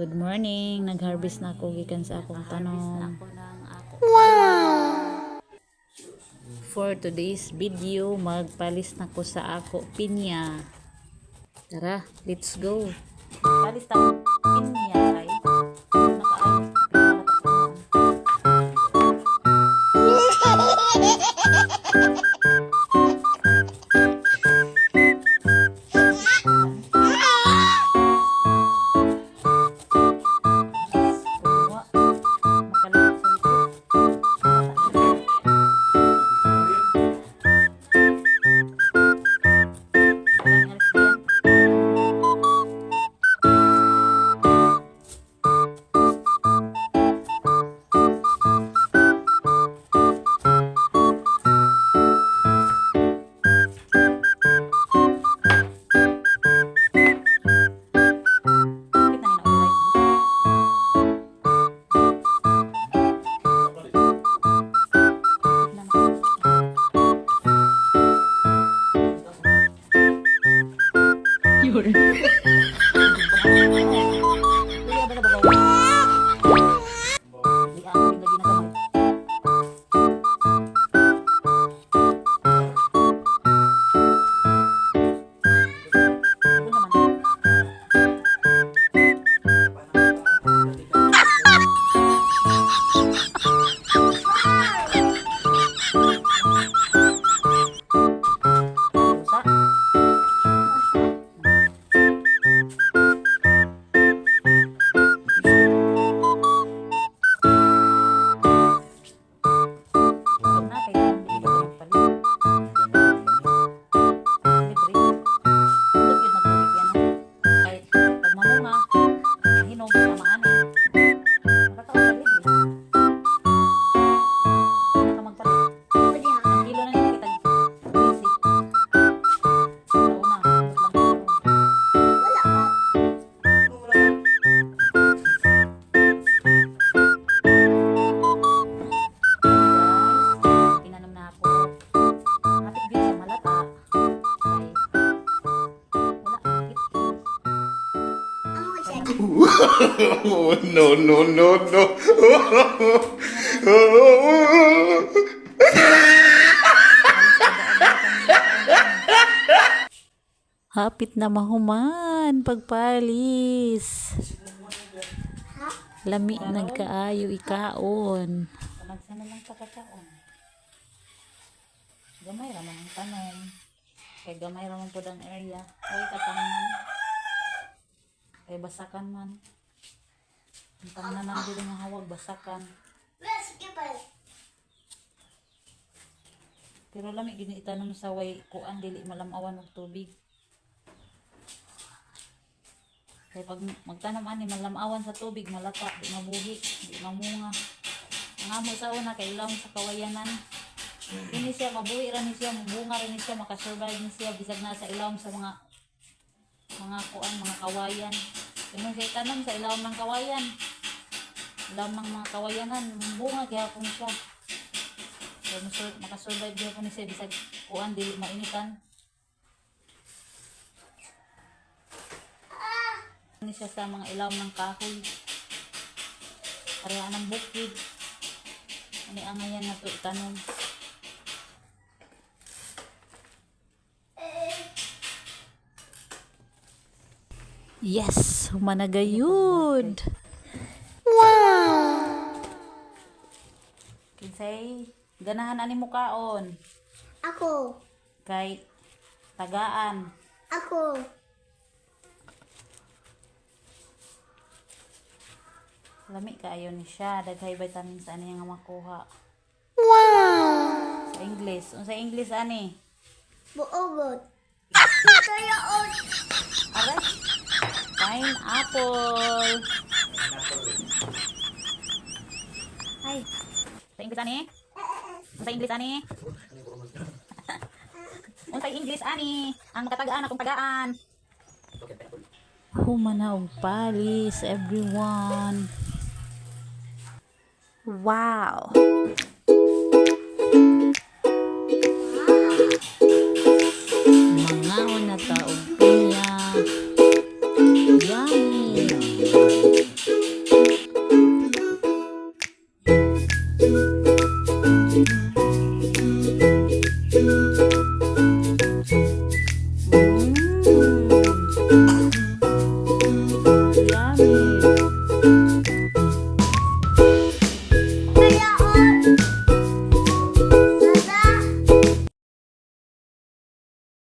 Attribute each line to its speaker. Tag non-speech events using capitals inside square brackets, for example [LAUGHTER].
Speaker 1: Good morning. Nag-harvest na ako gikan sa akong tanom. For today's video, magpalis na ko sa ako pinya. Tara, let's go. Palis ta pinya kay. Nakaayos. [LAUGHS] 俺
Speaker 2: Oh, [LAUGHS] no, no, no, no.
Speaker 1: Hapit na mahuman pagpalis. Lami nagkaayo ikaon. Nagsa na lang sa kakaon. Gamay raman ang tanom. Kay gamay raman po ang area. Ay katangan. Kay basakan man. Ang tanan na dito nga hawag basakan. Pero lami gini itanong sa way kuan dili malamawan og tubig. Kaya pag magtanam ani malamawan sa tubig malata di mabuhi, di mamunga. Ang amo sa una kay ilawom sa kawayanan. Ini siya mabuhi ra siya, mabunga ra ni siya, makasurvive ni siya bisag na sa ilawom sa mga mga kuan, mga kawayan. Kung siya itanong sa ilawom ng kawayan. Ilawom ng mga kawayanan, bunga gyapon siya. So, makasurvive gyapon ni siya bisag kuan dili mainitan. ni siya sa mga ilaw ng kahoy. Pareha ng bukid. Ano ang ngayon na ito itanom. Yes! Humanagayud! Wow! Kinsay, ganahan ani mo kaon.
Speaker 3: Ako.
Speaker 1: Kay tagaan.
Speaker 3: Ako.
Speaker 1: Lami kaayo ni siya. Daghay vitamins ani nga makuha.
Speaker 3: Wow.
Speaker 1: Sa English. Unsa English ani?
Speaker 3: Buobot. Kaya.
Speaker 1: Aray. Pineapple. Ay. Sa English ani? Unsa English ani? [LAUGHS] Unsa English ani? Ang makatagaan akong tagaan. Humana og palis everyone. Wow. Mga na taog